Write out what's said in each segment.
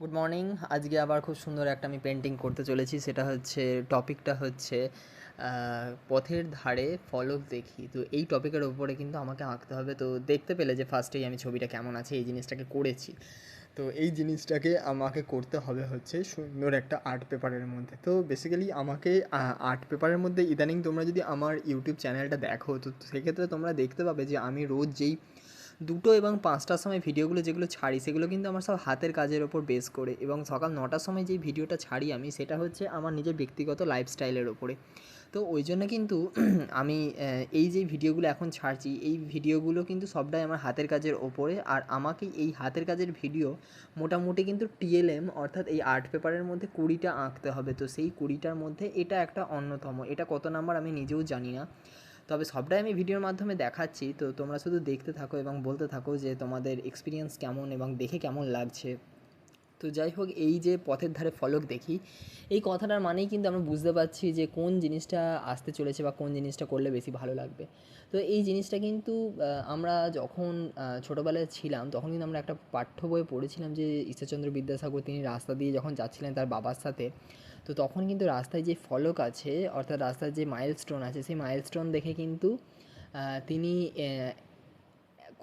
Good morning আজকে আবার খুব সুন্দর একটা আমি পেন্টিং করতে চলেছি। সেটা হচ্ছে টপিকটা হচ্ছে পথের ধারে ফলক দেখি। তো এই টপিকের ওপরে কিন্তু আমাকে আঁকতে হবে। তো দেখতে পেলে যে ফার্স্টেই আমি ছবিটা কেমন আছে, এই জিনিসটাকে করেছি। তো এই জিনিসটাকে আমাকে করতে হবে হচ্ছে সুন্দর একটা আর্ট পেপারের মধ্যে। তো বেসিক্যালি আমাকে আর্ট পেপারের মধ্যে ইদানিং তোমরা যদি আমার ইউটিউব চ্যানেলটা দেখো, তো সেক্ষেত্রে তোমরা দেখতে পাবে যে আমি রোজ যেই দুটো এবং পাঁচটার সময় ভিডিওগুলো যেগুলো ছাড়ি, সেগুলো কিন্তু আমার সব হাতের কাজের ওপর বেস করে এবং সকাল নটার সময় যেই ভিডিওটা ছাড়ি আমি, সেটা হচ্ছে আমার নিজের ব্যক্তিগত লাইফস্টাইলের ওপরে তো ওই জন্য কিন্তু আমি এই যে ভিডিওগুলো এখন ছাড়ছি, এই ভিডিওগুলো কিন্তু সবটাই আমার হাতের কাজের ওপরে আর আমাকে এই হাতের কাজের ভিডিও মোটামুটি কিন্তু টিএলএম অর্থাৎ এই আর্ট পেপারের মধ্যে কুড়িটা আঁকতে হবে। তো সেই কুড়িটার মধ্যে এটা একটা অন্যতম। এটা কত নাম্বার আমি নিজেও জানি না। তবে সবটাই আমি ভিডিওর মাধ্যমে দেখাচ্ছি। তো তোমরা শুধু দেখতে থাকো এবং বলতে থাকো যে তোমাদের এক্সপিরিয়েন্স কেমন এবং দেখে কেমন লাগছে। তো যাই হোক, এই যে পথের ধারে ফলক দেখি, এই কথাটার মানেই কিন্তু আমরা বুঝতে পারছি যে কোন জিনিসটা আসতে চলেছে বা কোন জিনিসটা করলে বেশি ভালো লাগবে। তো এই জিনিসটা কিন্তু আমরা যখন ছোটোবেলায় ছিলাম, তখন কিন্তু আমরা একটা পাঠ্য বইয়ে পড়েছিলাম যে ঈশ্বরচন্দ্র বিদ্যাসাগর তিনি রাস্তা দিয়ে যখন যাচ্ছিলেন তার বাবার সাথে তো তখন কিন্তু রাস্তায় যে ফলক আছে, অর্থাৎ রাস্তার যে মাইলস্টোন আছে, সেই মাইলস্টোন দেখে কিন্তু তিনি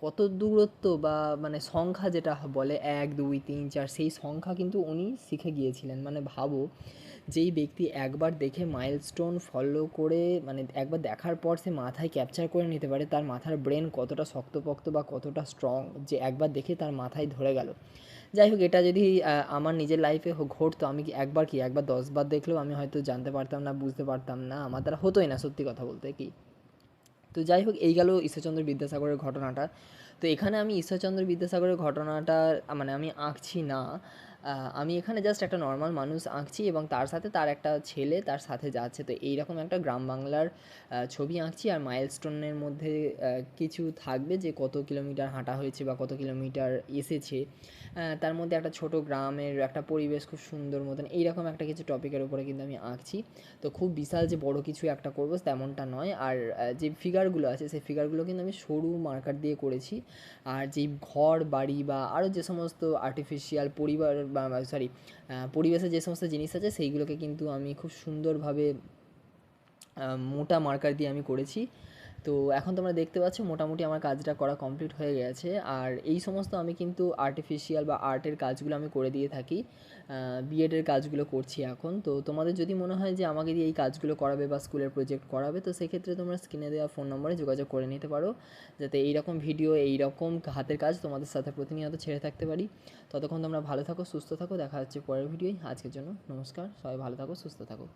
কত দূরত্ব বা মানে সংখ্যা যেটা বলে এক, দুই, তিন, চার, সেই সংখ্যা কিন্তু উনি শিখে গিয়েছিলেন। মানে ভাবো, যেই ব্যক্তি একবার দেখে মাইলস্টোন ফলো করে মানে একবার দেখার পর সে মাথায় ক্যাপচার করে নিতে পারে, তার মাথার ব্রেন কতটা শক্তপোক্ত বা কতটা স্ট্রং যে একবার দেখে তার মাথায় ধরে গেল। যাই হোক, এটা যদি আমার নিজের লাইফে ঘটতো, আমি কি একবার কি, একবার দশবার দেখলেও আমি হয়তো জানতে পারতাম না, বুঝতে পারতাম না, আমার দ্বারা হতোই না, সত্যি কথা বলতে, কি? তো যাই হোক, এই গেল ঈশ্বরচন্দ্র বিদ্যাসাগরের ঘটনাটা। তো এখানে আমি ঈশ্বরচন্দ্র বিদ্যাসাগরের ঘটনাটা মানে আমি আঁকছি না আমি এখানে জাস্ট একটা নর্মাল মানুষ আঁকছি এবং তার সাথে তার একটা ছেলে তার সাথে যাচ্ছে। তো এইরকম একটা গ্রাম বাংলার ছবি আঁকছি আর মাইলস্টোনের মধ্যে কিছু থাকবে যে কত কিলোমিটার হাঁটা হয়েছে বা কত কিলোমিটার এসেছে। তার মধ্যে একটা ছোট গ্রামের একটা পরিবেশ খুব সুন্দর মতন এইরকম একটা কিছু টপিকের উপরে কিন্তু আমি আঁকছি। তো খুব বিশাল যে বড় কিছু একটা করব তেমনটা নয়। আর যে ফিগারগুলো আছে সেই ফিগারগুলো কিন্তু আমি সরু মার্কার দিয়ে করেছি। আর যেই ঘর বাড়ি বা আরও যে সমস্ত আর্টিফিশিয়াল পরিবার সরি পরিবেশে যে সমস্ত জিনিস আছে সেইগুলোকে কিন্তু আমি খুব সুন্দরভাবে মোটা মার্কার দিয়ে আমি করেছি। তো এখন তোমরা দেখতে পাচ্ছ মোটামুটি আমার কাজটা করা কমপ্লিট হয়ে গেছে। আর এই সমস্ত আমি কিন্তু আর্টিফিশিয়াল বা আর্টের কাজগুলো আমি করে দিয়ে থাকি। বিএডের কাজগুলো করছি এখন। তো তোমাদের যদি মনে হয় যে আমাকে দিয়ে এই কাজগুলো করাবে বা স্কুলের প্রজেক্ট করাবে, তো সেক্ষেত্রে তোমরা স্ক্রিনে দেওয়া ফোন নম্বরে যোগাযোগ করে নিতে পারো। যাতে এইরকম ভিডিও এইরকম হাতের কাজ তোমাদের সাথে প্রতিনিয়ত ছেড়ে থাকতে পারি। ততক্ষণ তোমরা ভালো থাকো, সুস্থ থাকো। দেখা হচ্ছে পরের ভিডিওয় আজকের জন্য নমস্কার। সবাই ভালো থাকো, সুস্থ থাকো।